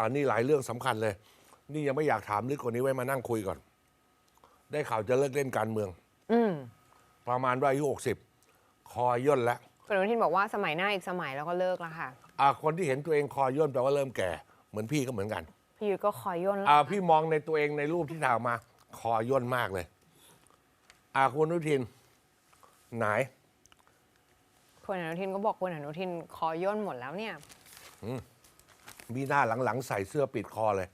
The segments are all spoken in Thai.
อันนี้หลายเรื่องสำคัญเลย นี่ยังไม่อยากถามลึกกว่านี้ไว้มานั่งคุยก่อน ได้ข่าวจะเลิกเล่นการเมือง อืมประมาณว่าอายุหกสิบคอย่นแล้วคุณอนุทินบอกว่าสมัยหน้าอีกสมัยแล้วก็เลิกแล้วค่ะอ่าคนที่เห็นตัวเองคอย่นแปลว่าเริ่มแก่ เหมือนพี่ก็เหมือนกันพี่ยุทธก็คอยย่นแล้วอ่าพี่มองในตัวเองในรูปที่ถ่ายมา คอย่นมากเลยอ่าคุณอนุทิน ไหนคุณอนุทินก็บอกคุณอนุทินคอย่นหมดแล้วเนี่ย มีหน้าหลังๆ ใส่เสื้อปิดคอเลย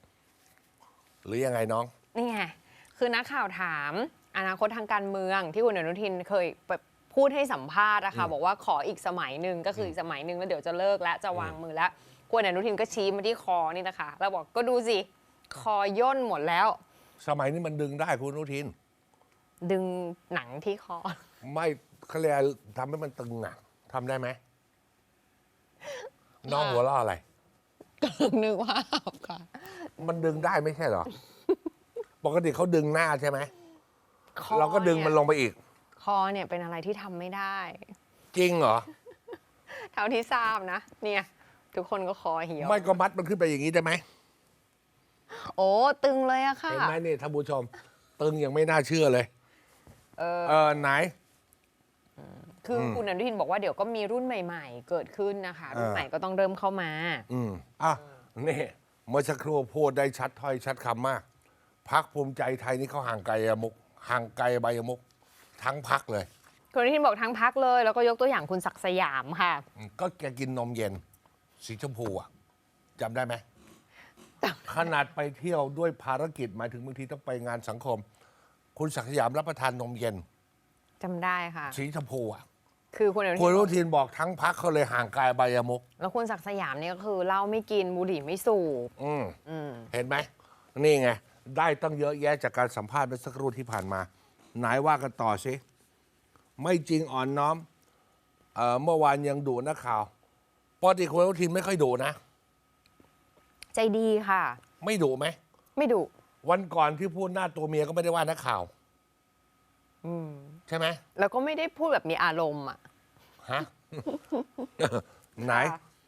หรือยังไงน้อง นี่ไง คือนักข่าวถามอนาคตทางการเมืองที่คุณอนุทินเคยแบบพูดให้สัมภาษณ์อะค่ะบอกว่าขออีกสมัยหนึ่งก็คืออีกสมัยหนึ่งแล้วเดี๋ยวจะเลิกและจะวางมือแล้วคุณอนุทินก็ชี้มาที่คอนี่นะคะ แล้วบอกก็ดูสิคอย่นหมดแล้ว สมัยนี้มันดึงได้คุณอนุทิน ดึงหนังที่คอ ไม่เขาเรียกทำให้มันตึงอะทำได้ไหมน้องหัวเราะอะไร นึกว่าค่ะ มันดึงได้ไม่ใช่เหรอ ปกติเขาดึงหน้าใช่ไหม คอเราก็ดึงมันลงไปอีก คอเนี่ยเป็นอะไรที่ทำไม่ได้ จริงเหรอ เท่าที่ทราบนะ เนี่ย ทุกคนก็คอเหี่ยวไม่ก็มัดมันขึ้นไปอย่างนี้ได้ไหมโอ้ตึงเลยอะค่ะ เห็นไหมนี่ท่านผู้ชม ตึงยังไม่น่าเชื่อเลย เออ เออไหน คืออคุณอนุทินบอกว่าเดี๋ยวก็มีรุ่นใหม่ ๆ เกิดขึ้นนะคะ รุ่นเออใหม่ก็ต้องเริ่มเข้ามา อืมอะนี่เมื่อสักครู่พูดได้ชัดถ้อยชัดคำมากพักภูมิใจไทยนี่เขาห่างไกลอมุกห่างไกลใบอมุกทั้งพักเลย คุณอนุทินบอกทั้งพักเลย แล้วก็ยกตัวอย่างคุณศักดิ์สยามค่ะอืมก็แกกินนมเย็น สีชมพูอะจำได้ไหม ขนาดไปเที่ยวด้วยภารกิจหมายถึงบางทีต้องไปงานสังคม คุณศักดิ์สยามรับประทานนมเย็น จำได้ค่ะ สีชมพูอะ คือคุณอนุคุณทิอนนุบอกทินบอกทั้งพักเขาเลยห่างไกลใบอมุก แล้วคุณศักดิ์สยามเนี่ยก็คือเหล้าไม่กินบุหรี่ไม่สูบอืมอืมเห็นไหม นี่ไง ได้ตั้งเยอะแยะจากการสัมภาษณ์เมื่อสักครู่ที่ผ่านมา ไหนว่ากันต่อสิ ไม่จริงอ่อนน้อมเอ่อเมื่อวานยังดุนักข่าวปกติคุณอนุทินไม่ค่อยดุนะ ใจดีค่ะ ไม่ดุไหม ไม่ดุวันก่อนที่พูดหน้าตัวเมียก็ไม่ได้ว่านักข่าว อืม ใช่ไหม แล้วก็ไม่ได้พูดแบบมีอารมณ์อะฮะ ไหน ค่ะ